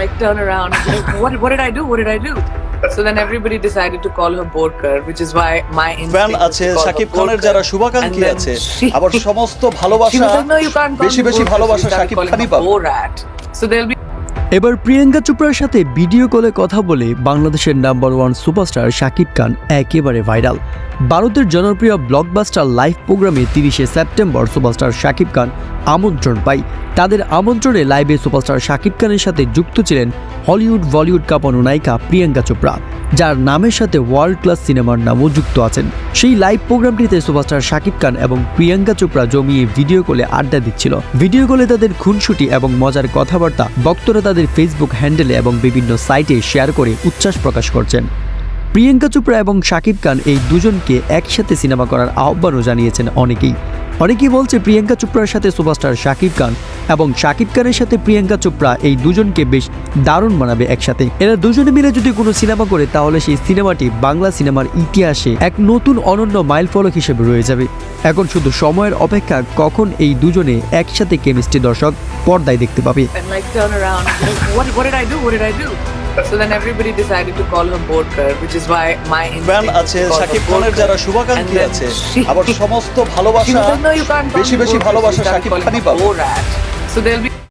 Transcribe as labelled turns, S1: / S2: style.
S1: like turn around and like, what, what did I do? What did I do? So then everybody decided to call her Borkar, which is why my
S2: fan
S1: instinct was
S2: আছে
S1: to call her
S2: খানের. যারা শুভাকাঙ্ক্ষী আছে আবার সমস্ত ভালোবাসা বেশি বেশি. ভালোবাসা
S1: সাকিব
S2: খানই পাবে.
S1: So there'll be
S3: এবার প্রিয়াঙ্কা চোপড়ার সাথে ভিডিও কলে কথা বলে বাংলাদেশের number one superstar Shakib Khan একেবারে ভাইরাল। ভারতের জনপ্রিয় ব্লকবাস্টার লাইভ প্রোগ্রামে তিরিশে সেপ্টেম্বর সুপারস্টার শাকিব খান আমন্ত্রণ পাই তাদের আমন্ত্রণে লাইভে সুপারস্টার শাকিব খানের সাথে যুক্ত ছিলেন হলিউড বলিউড কাঁপানো নায়িকা প্রিয়াঙ্কা চোপড়া, যার নামের সাথে ওয়ার্ল্ড ক্লাস সিনেমার নামও যুক্ত আছেন। সেই লাইভ প্রোগ্রামটিতে সুপারস্টার শাকিব খান এবং প্রিয়াঙ্কা চোপড়া জমিয়ে ভিডিও কলে আড্ডা দিচ্ছিল। ভিডিও কলে তাদের খুনসুটি এবং মজার কথাবার্তা ভক্তরা তাদের ফেসবুক হ্যান্ডেলে এবং বিভিন্ন সাইটে শেয়ার করে উচ্ছ্বাস প্রকাশ করছেন। প্রিয়াঙ্কা চোপড়া এবং শাকিব খান এই দুজনকে একসাথে সিনেমা করার আহ্বানও জানিয়েছেন অনেকেই। অনেকেই বলছে প্রিয়াঙ্কা চোপড়ার সাথে সুপারস্টার শাকিব খান এবং শাকিব খানের সাথে প্রিয়াঙ্কা চোপড়া এই দুজনকে বেশ দারুণ বানাবে একসাথে। এরা দুজনে মিলে যদি কোনো সিনেমা করে তাহলে সেই সিনেমাটি বাংলা সিনেমার ইতিহাসে এক নতুন অনন্য মাইল ফলক হিসেবে রয়ে যাবে। এখন শুধু সময়ের অপেক্ষা কখন এই দুজনে একসাথে কেমিস্ট্রি দর্শক পর্দায় দেখতে পাবে।
S2: সমস্ত বেশি বেশি ভালোবাসা
S1: So there'll be